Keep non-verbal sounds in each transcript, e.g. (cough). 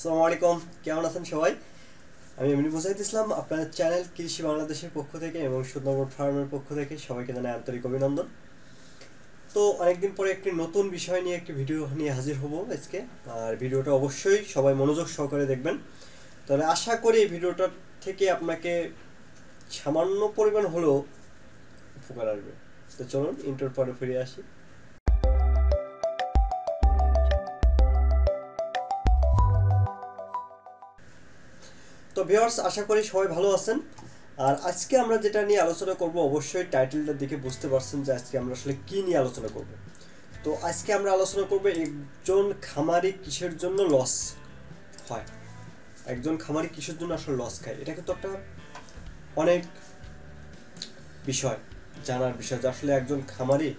আসসালামু আলাইকুম। কেমন আছেন সবাই? আমি এমনি মুজাহিদ ইসলাম, আপনার চ্যানেল কৃষি বাংলাদেশের পক্ষ থেকে এবং সুন্দরবন ফার্মের পক্ষ থেকে সবাইকে জানাই আন্তরিক অভিনন্দন। তো অনেকদিন পরে একটি নতুন বিষয় নিয়ে একটি ভিডিও নিয়ে হাজির হব আজকে। আর ভিডিওটা অবশ্যই সবাই মনোযোগ সহকারে দেখবেন। তাহলে আশা করি এই ভিডিওটার থেকে আপনাকে সামান্য পরিমাণ হলেও উপকার আসবে। তো চলুন ইন্টার পরে ফিরে আসি। তো ভিউয়ার্স আশা করি সবাই ভালো আছেন। আর আজকে আমরা যেটা নিয়ে আলোচনা করব, অবশ্যই টাইটেলটা দেখে বুঝতে পারছেন যে আজকে আমরা আসলে কি নিয়ে আলোচনা করব। তো আজকে আমরা আলোচনা করব একজন খামারি কিসের জন্য লস হয়। একজন খামারি কিসের জন্য আসলে লস খায়, এটা কিন্তু একটা অনেক বিষয়, জানার বিষয় যে আসলে একজন খামারি,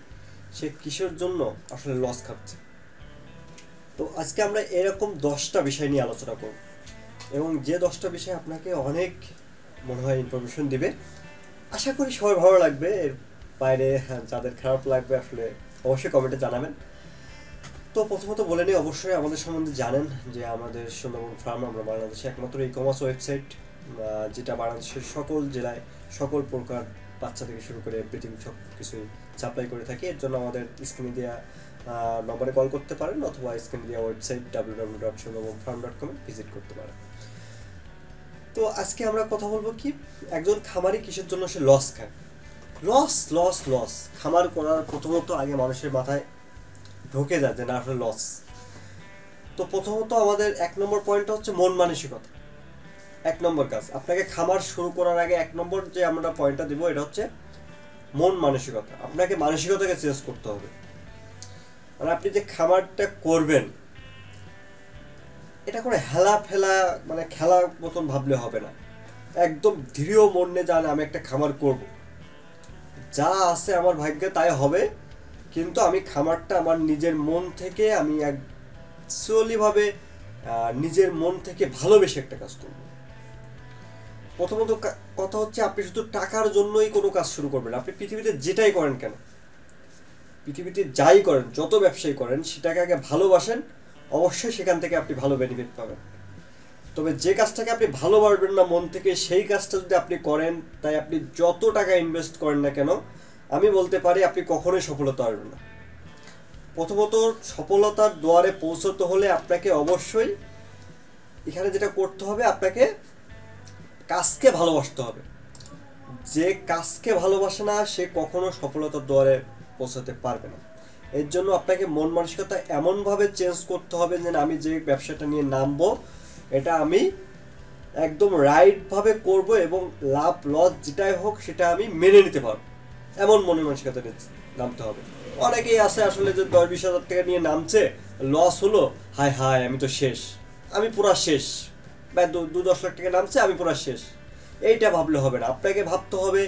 সে কিসের জন্য আসলে লস খাচ্ছে। তো আজকে আমরা এরকম দশটা বিষয় নিয়ে আলোচনা করব। এবং যে দশটা বিষয় আপনাকে অনেক মনে হয় ইনফরমেশন দিবে আশা করি সবাই ভালো লাগবে। এর বাইরে হ্যাঁ, যাদের খারাপ লাগবে আসলে অবশ্যই কমেন্টে জানাবেন। তো প্রথমত বলে নিই অবশ্যই আমাদের সম্বন্ধে জানেন যে আমাদের সুন্দরবন ফার্ম আমরা বাংলাদেশে একমাত্র ই কমার্স ওয়েবসাইট যেটা বাংলাদেশের সকল জেলায় সকল প্রকার বাচ্চা থেকে শুরু করে এভরিথিং সব কিছুই সাপ্লাই করে থাকি। এর জন্য আমাদের স্ক্রিনে দেওয়া নম্বরে কল করতে পারেন অথবা স্ক্রিন দেওয়া website W W dot Sundarban farm dot কমে ভিজিট করতে পারেন। তো আজকে আমরা কথা বলব কি? একজন খামারি কিসের জন্য সে লস খায়? লস লস লস খামার করার প্রথমত আগে মানুষের মাথায় ঢোকে যায় যে না, আসলে লস তো প্রথমত আমাদের এক নম্বর পয়েন্টটা হচ্ছে মন মানসিকতা। এক নম্বর কাজ। আপনাকে খামার শুরু করার আগে এক নম্বর যে আমরা পয়েন্টটা দিব, এটা হচ্ছে মন মানসিকতা। আপনাকে মানসিকতাকে চেঞ্জ করতে হবে। মানে আপনি যে খামারটা করবেন, এটা করে হেলা ফেলা মানে খেলার মতন ভাবলে হবে না। একদম দৃঢ় মনে জানে আমি একটা খামার করব। যা আছে আমার ভাগ্যে তাই হবে, কিন্তু আমি খামারটা আমার নিজের মন থেকে আমি অ্যাকচুয়ালি ভাবে নিজের মন থেকে ভালোবেসে একটা কাজ করব। প্রথমত কথা হচ্ছে আপনি শুধু টাকার জন্যই কোনো কাজ শুরু করবেন আপনি পৃথিবীতে যেটাই করেন কেন পৃথিবীতে যাই করেন, যত ব্যবসায়ী করেন, সেটাকে আগে ভালোবাসেন, অবশ্যই সেখান থেকে আপনি ভালো বেনিফিট পাবেন। তবে যে কাজটাকে আপনি ভালোবাসবেন না, মন থেকে সেই কাজটা যদি আপনি করেন, তাই আপনি যত টাকা ইনভেস্ট করেন না কেন, আমি বলতে পারি আপনি কখনোই সফলতা আসবেন না। প্রথমত, সফলতার দুয়ারে পৌঁছতে হলে আপনাকে অবশ্যই এখানে যেটা করতে হবে, আপনাকে কাজকে ভালোবাসতে হবে। যে কাজকে ভালোবাসে না, সে কখনো সফলতার দুয়ারে পৌঁছাতে পারবে না। এর জন্য আপনাকে মন মানসিকতা এমনভাবে চেঞ্জ করতে হবে যে আমি যে ব্যবসাটা নিয়ে নামবো, এটা আমি একদম রাইটভাবে করব এবং লাভ লস যেটাই হোক, সেটা আমি মেনে নিতে পারব। এমন মনের মানসিকতা নামতে হবে। অনেকেই আছে আসলে যে দশ বিশ হাজার টাকা নিয়ে নামছে লস হলো হায় হায় আমি তো শেষ। আমি পুরা শেষ। বা দু দশ লাখ টাকা নামছে, আমি পুরা শেষ। এইটা ভাবলে হবে না। আপনাকে ভাবতে হবে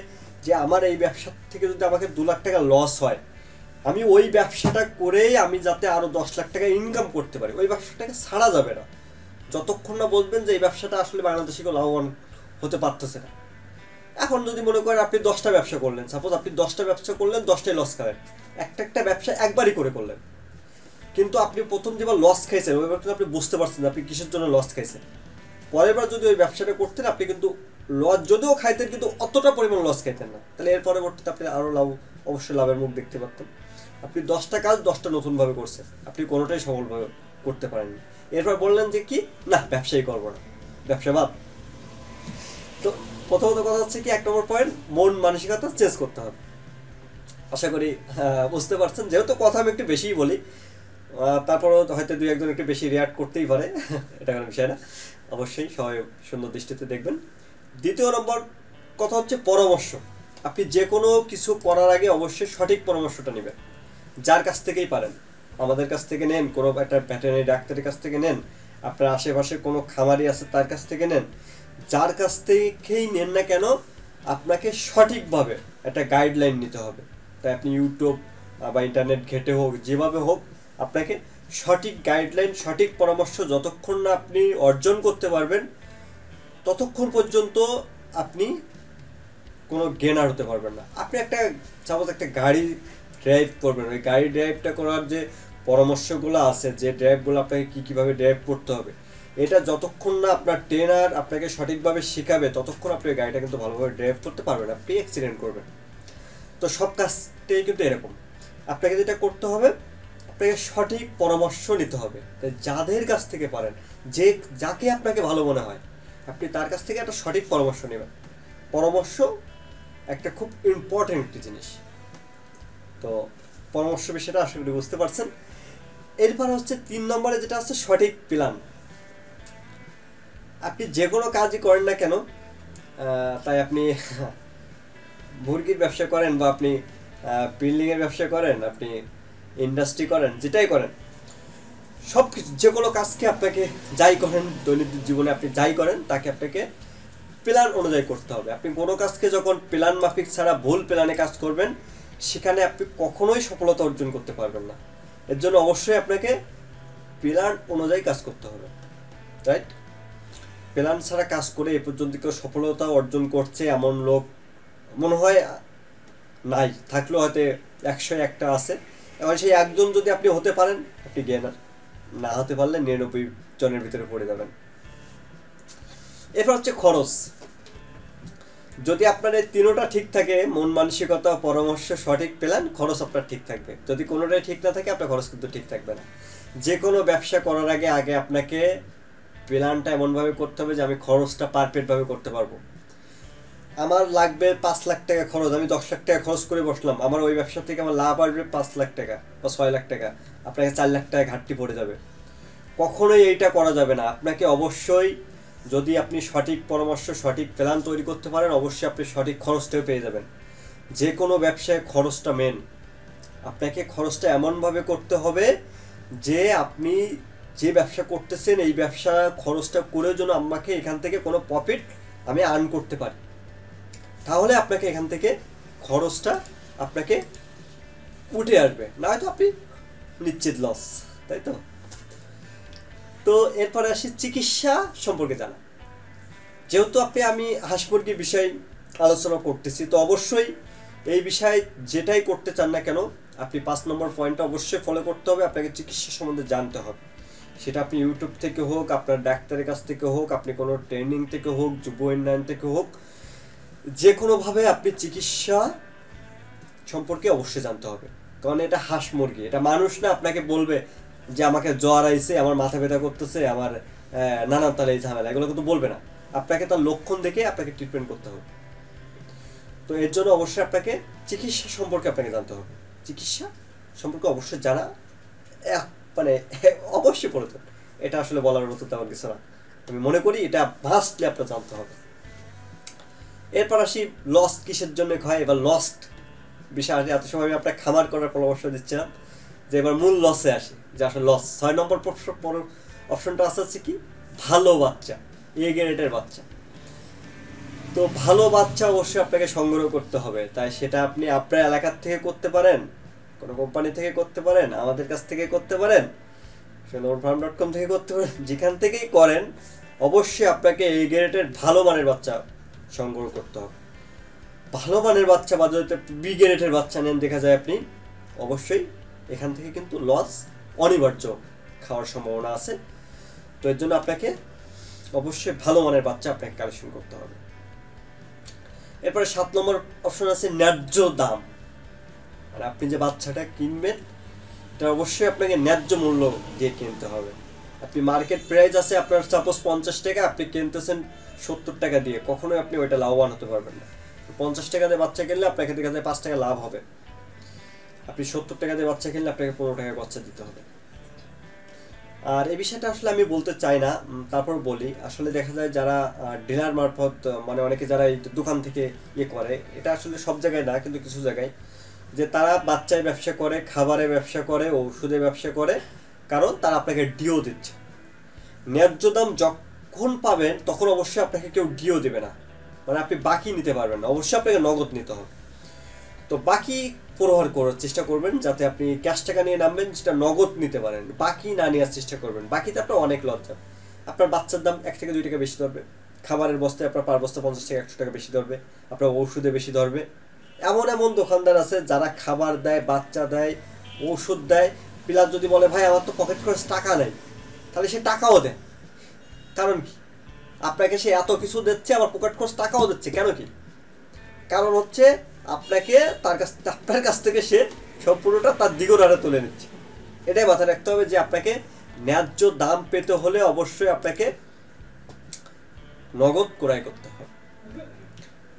যে আমার এই ব্যবসা থেকে যদি আমাকে দু লাখ টাকা লস হয়, আমি ওই ব্যবসাটা করেই আমি যাতে আরও দশ লাখ টাকা ইনকাম করতে পারি। ওই ব্যবসাটাকে ছাড়া যাবে না। যতক্ষণ না বলবেন যে এই ব্যবসাটা আসলে বাংলাদেশে কেউ লাভবান হতে পারতেছে না। এখন যদি মনে করেন আপনি দশটা ব্যবসা করলেন সাপোজ আপনি দশটা ব্যবসা করলেন দশটাই লস খাবেন একটা একটা ব্যবসা একবারই করে করলেন। কিন্তু আপনি প্রথম যেবার লস খাইছেন ওইবার কিন্তু আপনি বুঝতে পারছেন আপনি কিসের জন্য লস খাইছেন। পরের বার যদি ওই ব্যবসাটা করতেন, আপনি কিন্তু লস, যদিও খাইতেন কিন্তু অতটা পরিমাণ লস খাইতেন না। তাহলে এর পরবর্তীতে আপনি আরও লাভ, অবশ্যই লাভের মুখ দেখতে পারতেন। আপনি দশটা কাজ দশটা নতুনভাবে করছেন। আপনি কোনোটাই সফলভাবে করতে পারেননি। এরপর বললেন যে কি? না, ব্যবসায়ী করব না। ব্যবসা বাদ। তো প্রথমত কথা হচ্ছে কি, এক নম্বর পয়েন্ট মন মানসিকতা চেঞ্জ করতে হবে। আশা করি বুঝতে পারছেন। যেহেতু কথা আমি একটু বেশিই বলি তারপরেও হয়তো দুই একজন একটু বেশি রিয়াক্ট করতেই পারে। (laughs) এটা কোনো বিষয় না। অবশ্যই সবাই সুন্দর দৃষ্টিতে দেখবেন। দ্বিতীয় নম্বর কথা হচ্ছে পরামর্শ। আপনি যে কোনো কিছু করার আগে অবশ্যই সঠিক পরামর্শটা নেবেন। যার কাছ থেকেই পারেন। আমাদের কাছ থেকে নেন, কোনো একটা ভেটেরিনারি ডাক্তারের কাছ থেকে নেন, আপনার আশেপাশে কোনো খামারি আছে তার কাছ থেকে নেন। যার কাছ থেকেই নেন না কেন, আপনাকে সঠিকভাবে একটা গাইডলাইন নিতে হবে। তাই আপনি ইউটিউব বা ইন্টারনেট ঘেটে হোক, যেভাবে হোক, আপনাকে সঠিক গাইডলাইন সঠিক পরামর্শ যতক্ষণ না আপনি অর্জন করতে পারবেন ততক্ষণ পর্যন্ত আপনি কোনো গেনার হতে পারবেন না। আপনি একটা সাপোজ একটা গাড়ি ড্রাইভ করবেন, ওই গাড়ি ড্রাইভটা করার যে পরামর্শগুলো আছে, যে ড্রাইভগুলো আপনাকে কী কীভাবে ড্রাইভ করতে হবে, এটা যতক্ষণ না আপনার ট্রেনার আপনাকে সঠিকভাবে শেখাবে, ততক্ষণ আপনি ওই গাড়িটা কিন্তু ভালোভাবে ড্রাইভ করতে পারবেন, আপনি অ্যাক্সিডেন্ট করবেন। তো সব কাজটাই কিন্তু এরকম। আপনাকে যেটা করতে হবে, আপনাকে সঠিক পরামর্শ নিতে হবে। তাই যাদের কাছ থেকে পারেন, যে, যাকে আপনাকে ভালো মনে হয় আপনি তার কাছ থেকে একটা সঠিক পরামর্শ নেবেন। পরামর্শ একটা খুব ইম্পর্টেন্ট একটি জিনিস। তো পরামর্শ বিষয়টা আশা করি বুঝতে পারছেন। এরপর হচ্ছে তিন নম্বরে যেটা আছে সঠিক প্ল্যান আপনি যে কোনো কাজই করেন না কেন তাই আপনি (laughs) মুরগির ব্যবসা করেন বা আপনি বিল্ডিংয়ের ব্যবসা করেন, আপনি ইন্ডাস্ট্রি করেন, যেটাই করেন সব কিছু যে কোনো কাজকে আপনাকে যাই করেন, দৈনন্দিন জীবনে আপনি যাই করেন, তাকে আপনাকে প্ল্যান অনুযায়ী করতে হবে। আপনি কোনো কাজকে যখন প্ল্যান মাফিক ছাড়া ভুল প্ল্যানে কাজ করবেন, সেখানে আপনি কখনোই সফলতা অর্জন করতে পারবেন না। এর জন্য অবশ্যই আপনাকে প্ল্যান অনুযায়ী কাজ করতে হবে রাইট প্ল্যান ছাড়া কাজ করে এ পর্যন্ত কেউ সফলতা অর্জন করছে এমন লোক মনে হয় নাই। থাকলেও হয়তো একশো একটা আছে। এবার সেই একজন যদি আপনি হতে পারেন, আপনি গেনার না হতে পারলে নিরানব্বই জনের ভিতরে পড়ে যাবেন। এরপর হচ্ছে খরচ। যদি আপনার এই তিনোটা ঠিক থাকে, মন মানসিকতা, পরামর্শ সঠিক পেলেন, খরচ আপনার ঠিক থাকবে। যদি কোনোটাই ঠিক না থাকে, আপনার খরচ কিন্তু ঠিক থাকবে না। যে কোনো ব্যবসা করার আগে আগে আপনাকে প্ল্যানটা এমনভাবে করতে হবে যে, আমি খরচটা পারফেক্টভাবে করতে পারব। আমার লাগবে পাঁচ লাখ টাকা খরচ, আমি দশ লাখ টাকা খরচ করে বসলাম। আমার ওই ব্যবসা থেকে আমার লাভ আসবে পাঁচ লাখ টাকা বা ছয় লাখ টাকা। আপনাকে চার লাখ টাকা ঘাটতি পড়ে যাবে। কখনোই এইটা করা যাবে না। আপনাকে অবশ্যই যদি আপনি সঠিক পরামর্শ, সঠিক প্ল্যান তৈরি করতে পারেন, অবশ্যই আপনি সঠিক খরচটাও পেয়ে যাবেন। যে কোনো ব্যবসায় খরচটা মেন আপনাকে খরচটা এমনভাবে করতে হবে যে আপনি যে ব্যবসা করতেছেন, এই ব্যবসা খরচটা করে যেন আমাকে এখান থেকে কোনো প্রফিট আমি আর্ন করতে পারি। তাহলে আপনাকে এখান থেকে খরচটা আপনাকে উঠে আসবে। না হয়তো আপনি নিশ্চিত লস তাই তো? তো এরপরে আসি চিকিৎসা সম্পর্কে জানা। যেহেতু আপনি, আমি হাঁস মুরগির বিষয় আলোচনা করতেছি, তো অবশ্যই এই বিষয়ে যেটাই করতে চান না কেন, আপনি পাঁচ নম্বর পয়েন্টটা অবশ্যই ফলো করতে হবে, আপনাকে চিকিৎসা সম্বন্ধে জানতে হবে। সেটা আপনি ইউটিউব থেকে হোক, আপনার ডাক্তারের কাছ থেকে হোক, আপনি কোনো ট্রেনিং থেকে হোক, যুব উন্নয়ন থেকে হোক যে কোনোভাবে আপনি চিকিৎসা সম্পর্কে অবশ্যই জানতে হবে। কারণ এটা হাঁস মুরগি। এটা মানুষ না, আপনাকে বলবে যে আমাকে জ্বর আইছে, আমার মাথা ব্যথা করতেছে, আমার নানান তালে এই ঝামেলা। এগুলো কিন্তু বলবে না। আপনাকে তার লক্ষণ দেখে আপনাকে ট্রিটমেন্ট করতে হবে। তো এর জন্য অবশ্যই আপনাকে চিকিৎসা সম্পর্কে আপনাকে জানতে হবে। চিকিৎসা সম্পর্কে অবশ্যই জানা মানে অবশ্যই প্রয়োজন এটা আসলে বলার মতো তেমন কিছু না। আমি মনে করি এটা ভাস্টলি আপনার জানতে হবে। এরপর আসি লস্ট কিসের জন্য হয়, এবার লস্ট বিষয় এত সময় আমি আপনার খামার করার পরামর্শ দিচ্ছিলাম যে এবার মূল লসে আসে, যে আসলে লস ছয় নম্বর অপশনটা আছে হচ্ছে কি? ভালো বাচ্চা এ গ্রেডের বাচ্চা। তো ভালো বাচ্চা অবশ্যই আপনাকে সংগ্রহ করতে হবে। তাই সেটা আপনি আপনার এলাকার থেকে করতে পারেন, কোনো কোম্পানি থেকে করতে পারেন, আমাদের কাছ থেকে করতে পারেন ফার্ম ডট কম থেকে করতে পারেন, যেখান থেকেই করেন, অবশ্যই আপনাকে এই গ্রেডের ভালো মানের বাচ্চা সংগ্রহ করতে হবে। ভালো মানের বাচ্চা বা যদি বি গ্রেডের বাচ্চা নেন, দেখা যায় আপনি, অবশ্যই এখান থেকে কিন্তু লস অনিবার্য খাওয়ার সম্ভাবনা আছে। তো এর জন্য আপনাকে অবশ্যই ভালো মানের বাচ্চা আপনাকে কালেকশন করতে হবে। এরপরে সাত নম্বর অপশন আছে ন্যায্য দাম। মানে আপনি যে বাচ্চাটা কিনবেন, এটা অবশ্যই আপনাকে ন্যায্য মূল্য দিয়ে কিনতে হবে। আপনি মার্কেট প্রাইস আছে আপনার সাপোজ পঞ্চাশ টাকা, আপনি কিনতেছেন সত্তর টাকা দিয়ে, কখনোই আপনি ওইটা লাভবান হতে পারবেন না। পঞ্চাশ টাকা দিয়ে বাচ্চা কিনলে আপনাকে দেখা যায় পাঁচ টাকা লাভ হবে। আপনি সত্তর টাকা দিয়ে বাচ্চা কিনলে আপনাকে পনেরো টাকা বাচ্চা দিতে হবে। আর এই বিষয়টা আসলে আমি বলতে চাই না তারপর বলি। আসলে দেখা যায় যারা ডিলার মারফত মানে অনেকে যারা এই দোকান থেকে ইয়ে করে, এটা আসলে সব জায়গায় না, কিন্তু কিছু জায়গায়, যে তারা বাচ্চায় ব্যবসা করে খাবারের ব্যবসা করে ওষুধের ব্যবসা করে, কারণ তারা আপনাকে ডিও দিচ্ছে। ন্যায্য দাম যখন পাবেন, তখন অবশ্যই আপনাকে কেউ ডিও দেবে না। মানে আপনি বাকি নিতে পারবেন না। অবশ্যই আপনাকে নগদ নিতে হবে। তো বাকি প্রহার করার চেষ্টা করবেন, যাতে আপনি ক্যাশ টাকা নিয়ে নামবেন সেটা নগদ নিতে পারেন। বাকি না নেওয়ার চেষ্টা করবেন। বাকিতে আপনার অনেক লজ্জা। আপনার বাচ্চার দাম এক থেকে দুই টাকা বেশি ধরবে। খাবারের বস্তায় আপনার পার বস্তা পঞ্চাশ টাকা একশো টাকা বেশি ধরবে। আপনার ওষুধে বেশি ধরবে। এমন এমন দোকানদার আছে, যারা খাবার দেয়, বাচ্চা দেয় ওষুধ দেয়। প্লাস যদি বলে, ভাই, আমার তো পকেট খরচ টাকা নেই। তাহলে সে টাকাও দেয়। কারণ কি? আপনাকে সে এত কিছু দিচ্ছে, আবার পকেট খরচ টাকাও দিচ্ছে, কেন কি? কারণ হচ্ছে আপনাকে তার কাছ, আপনার কাছ থেকে সে সম্পূর্ণটা তার দ্বিগুণারে তুলে নিচ্ছে। এটাই মাথায় রাখতে হবে যে আপনাকে ন্যায্য দাম পেতে হলে অবশ্যই আপনাকে নগদ ক্রয় করতে হবে।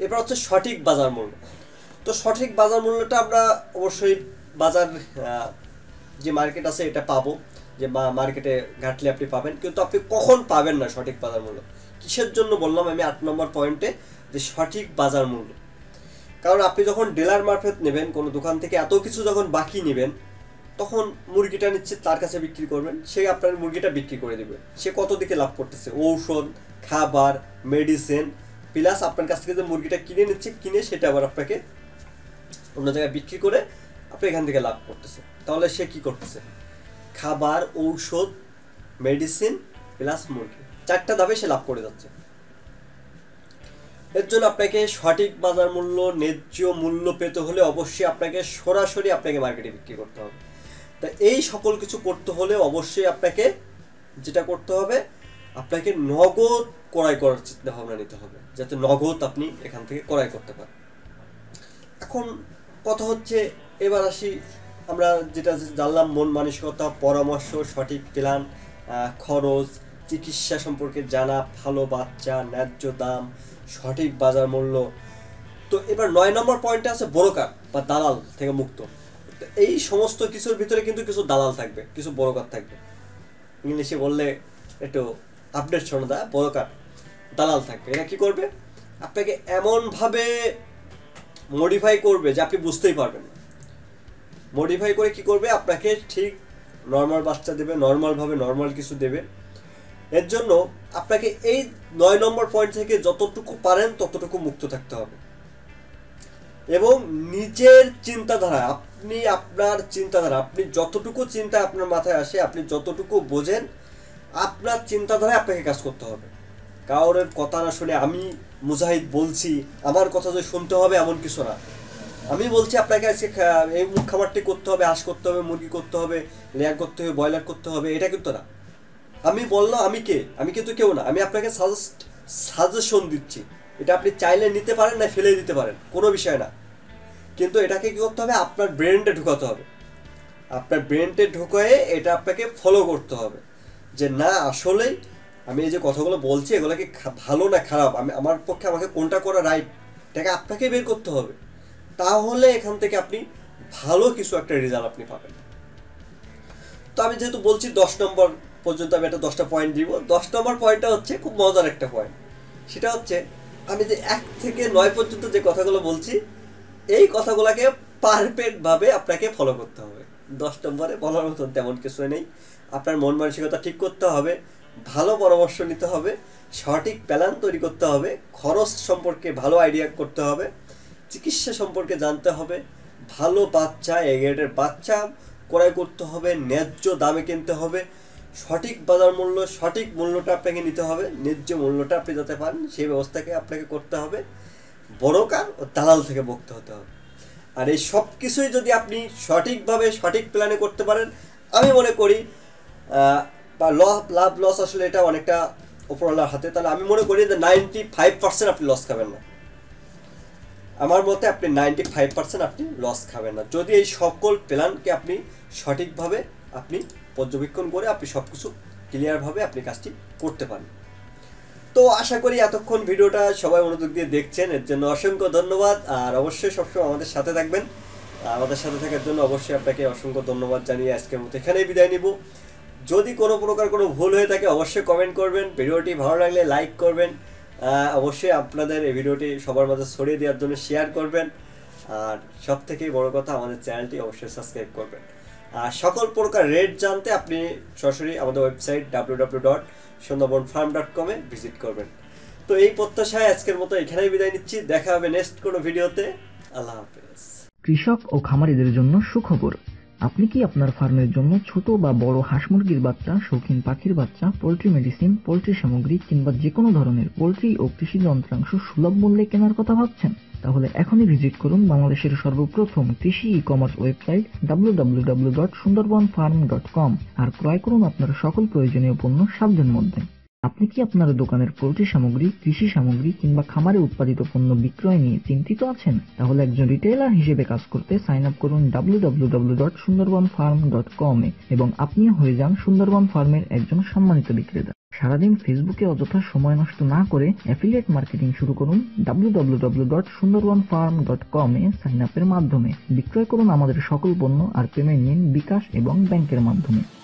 এরপর হচ্ছে সঠিক বাজার মূল্য। তো সঠিক বাজার মূল্যটা আমরা অবশ্যই বাজার যে মার্কেট আছে এটা পাবো, যে মার্কেটে ঘাটলে আপনি পাবেন, কিন্তু আপনি কখন পাবেন না সঠিক বাজার মূল্য? কিসের জন্য বললাম আমি আট নম্বর পয়েন্টে? যে সঠিক বাজার মূল্য। কারণ আপনি যখন ডেলার মারফত নেবেন, কোনো দোকান থেকে এত কিছু যখন বাকি নেবেন, তখন মুরগিটা নিচ্ছে তার কাছে বিক্রি করবেন, সে আপনার মুরগিটা বিক্রি করে দেবে। সে কত দিকে লাভ করতেছে? ঔষধ, খাবার মেডিসিন প্লাস আপনার কাছ থেকে যে মুরগিটা কিনে নিচ্ছে, কিনে সেটা আবার আপনাকে অন্য জায়গায় বিক্রি করে আপনি এখান থেকে লাভ করতেছে। তাহলে সে কি করতেছে? খাবার, ঔষধ মেডিসিন প্লাস মুরগি। চারটা দাবে সে লাভ করে যাচ্ছে। এর জন্য আপনাকে সঠিক বাজার মূল্য, ন্যায্য মূল্য পেতে হলে অবশ্যই আপনাকে সরাসরি আপনাকে মার্কেটে বিক্রি করতে হবে। তা এই সকল কিছু করতে হলে অবশ্যই আপনাকে যেটা করতে হবে, আপনাকে নগদ ক্রয় করার চিন্তা ভাবনা নিতে হবে, যাতে নগদ আপনি এখান থেকে ক্রয় করতে পারেন। এখন কথা হচ্ছে, এবার আসি আমরা যেটা জানলাম, মন মানসিকতা, পরামর্শ, সঠিক প্ল্যান খরচ চিকিৎসা সম্পর্কে জানা, ভালো বাচ্চা, ন্যায্য দাম, সঠিক বাজার মূল্য। তো এবার নয় নম্বর পয়েন্টে আছে বড়কার বা দালাল থেকে মুক্ত। তো এই সমস্ত কিছুর ভিতরে কিন্তু কিছু দালাল থাকবে, কিছু বড়কার থাকবে। ইংলিশে বললে একটু আপডেট শোনা বড়কার, দালাল থাকবে। এরা কি করবে? আপনাকে এমনভাবে মডিফাই করবে যে আপনি বুঝতেই পারবেন মডিফাই করে কি করবে? আপনাকে ঠিক নর্মাল বাচ্চা দেবে নর্মালভাবে নর্মাল কিছু দেবে। এর জন্য আপনাকে এই নয় নম্বর পয়েন্ট থেকে যতটুকু পারেন ততটুকু মুক্ত থাকতে হবে। এবং নিজের চিন্তাধারা, আপনি আপনার চিন্তাধারা, আপনি যতটুকু চিন্তা আপনার মাথায় আসে, আপনি যতটুকু বোঝেন, আপনার চিন্তাধারায় আপনাকে কাজ করতে হবে। কারোর কথা না শুনে আমি মুজাহিদ বলছি, আমার কথা যে শুনতে হবে এমন কিছু না। আমি বলছি আপনাকে আজকে এই মুখ খাবারটি করতে হবে, হাঁস করতে হবে, মুরগি করতে হবে, লেয়ার করতে হবে, ব্রয়লার করতে হবে, এটা কিন্তু না। আমি বললাম আমি কে? আমি কিন্তু কেউ না। আমি আপনাকে সাজেস্ট সাজেশন দিচ্ছি। এটা আপনি চাইলে নিতে পারেন না ফেলে দিতে পারেন। কোনো বিষয় না। কিন্তু এটাকে কী করতে হবে? আপনার ব্রেনটে ঢুকাতে হবে। আপনার ব্রেনটে ঢুকায়ে এটা আপনাকে ফলো করতে হবে। যে না, আসলেই আমি এই যে কথাগুলো বলছি, এগুলো কি ভালো না খারাপ? আমি, আমার পক্ষে আমাকে কোনটা করা রাইট এটাকে আপনাকে বের করতে হবে। তাহলে এখান থেকে আপনি ভালো কিছু একটা রেজাল্ট আপনি পাবেন। তো আমি যেহেতু বলছি দশ নম্বর পর্যন্ত আমি একটা দশটা পয়েন্ট দিব। দশ নম্বর পয়েন্টটা হচ্ছে খুব মজার একটা পয়েন্ট সেটা হচ্ছে, আমি যে এক থেকে নয় পর্যন্ত যে কথাগুলো বলছি, এই কথাগুলোকে পারফেক্ট ভাবে আপনাকে ফলো করতে হবে। দশ নম্বরে বলার মতন তেমন কিছু নেই। আপনার মন মানসিকতা ঠিক করতে হবে, ভালো পরামর্শ নিতে হবে, সঠিক প্ল্যান তৈরি করতে হবে, খরচ সম্পর্কে ভালো আইডিয়া করতে হবে, চিকিৎসা সম্পর্কে জানতে হবে, ভালো বাচ্চা এ গ্রেডের বাচ্চা ক্রয় করতে হবে, ন্যায্য দামে কিনতে হবে সঠিক বাজার মূল্য, সঠিক মূল্যটা আপনাকে নিতে হবে, ন্যায্য মূল্যটা আপনি যাতে পান, সেই ব্যবস্থাকে আপনাকে করতে হবে, বড়কার ও দালাল থেকে মুক্ত হতে হবে। আর এই সব কিছুই যদি আপনি সঠিকভাবে, সঠিক প্ল্যানে করতে পারেন, আমি মনে করি বা লাভ লস আসলে এটা অনেকটা উপরওয়ালার হাতে। তাহলে আমি মনে করি যে নাইনটি ফাইভ পার্সেন্ট আপনি লস খাবেন না। আমার মতে আপনি নাইনটি ফাইভ পার্সেন্ট আপনি লস খাবেন না। যদি এই সকল প্ল্যানকে আপনি সঠিকভাবে আপনি পর্যবেক্ষণ করে আপনি সব কিছু ক্লিয়ারভাবে আপনি কাজটি করতে পারেন। তো আশা করি এতক্ষণ ভিডিওটা সবাই মনোযোগ দিয়ে দেখছেন, এর জন্য অসংখ্য ধন্যবাদ। আর অবশ্যই সবসময় আমাদের সাথে থাকবেন। আমাদের সাথে থাকার জন্য অবশ্যই আপনাকে অসংখ্য ধন্যবাদ জানিয়ে আজকের মতো এখানেই বিদায় নিব। যদি কোনো প্রকার কোনো ভুল হয়ে থাকে অবশ্যই কমেন্ট করবেন। ভিডিওটি ভালো লাগলে লাইক করবেন। অবশ্যই আপনাদের এই ভিডিওটি সবার মাঝে ছড়িয়ে দেওয়ার জন্য শেয়ার করবেন। আর সব থেকে বড় কথা, আমাদের চ্যানেলটি অবশ্যই সাবস্ক্রাইব করবেন। সকল প্রকার রেট জানতে আপনি সরাসরি আমাদের website W W dot Sundarban farm dot কমে ভিজিট করবেন। তো এই প্রত্যাশায় আজকের মতো এখানেই বিদায় নিচ্ছি। দেখা হবে নেক্সট কোনো ভিডিওতে। আল্লাহ হাফেজ। কৃষক ও খামারিদের জন্য সুখবর। আপনি কি আপনার ফার্মের জন্য ছোট বা বড় হাঁস মুরগির বাচ্চা, শৌখিন পাখির বাচ্চা, পোলট্রি মেডিসিন, পোলট্রি সামগ্রী কিংবা যে কোনো ধরনের পোলট্রি ও কৃষি যন্ত্রাংশ সুলভ মূল্যে কেনার কথা ভাবছেন? তাহলে এখনই ভিজিট করুন বাংলাদেশের সর্বপ্রথম কৃষি ই কমার্স ওয়েবসাইট www.sundarbanfarm.com আর ক্রয় করুন আপনার সকল প্রয়োজনীয় পণ্য সাধ্যের মধ্যে। আপনি কি আপনার দোকানের পোল্ট্রি সামগ্রী, কৃষি সামগ্রী কিংবা খামারে উৎপাদিত পণ্য বিক্রয় নিয়ে চিন্তিত আছেন? তাহলে একজন রিটেইলার হিসেবে কাজ করতে সাইন আপ করুন www.sundarbanfarm.com এ এবং আপনিও হয়ে যান সুন্দরবন ফার্মের একজন সম্মানিত বিক্রেতা। সারাদিন ফেসবুকে অযথা সময় নষ্ট না করে অ্যাফিলিয়েট মার্কেটিং শুরু করুন www.sundarbanfarm.com এ সাইন আপের মাধ্যমে। বিক্রয় করুন আমাদের সকল পণ্য আর পেমেন্ট নিন বিকাশ এবং ব্যাংকের মাধ্যমে।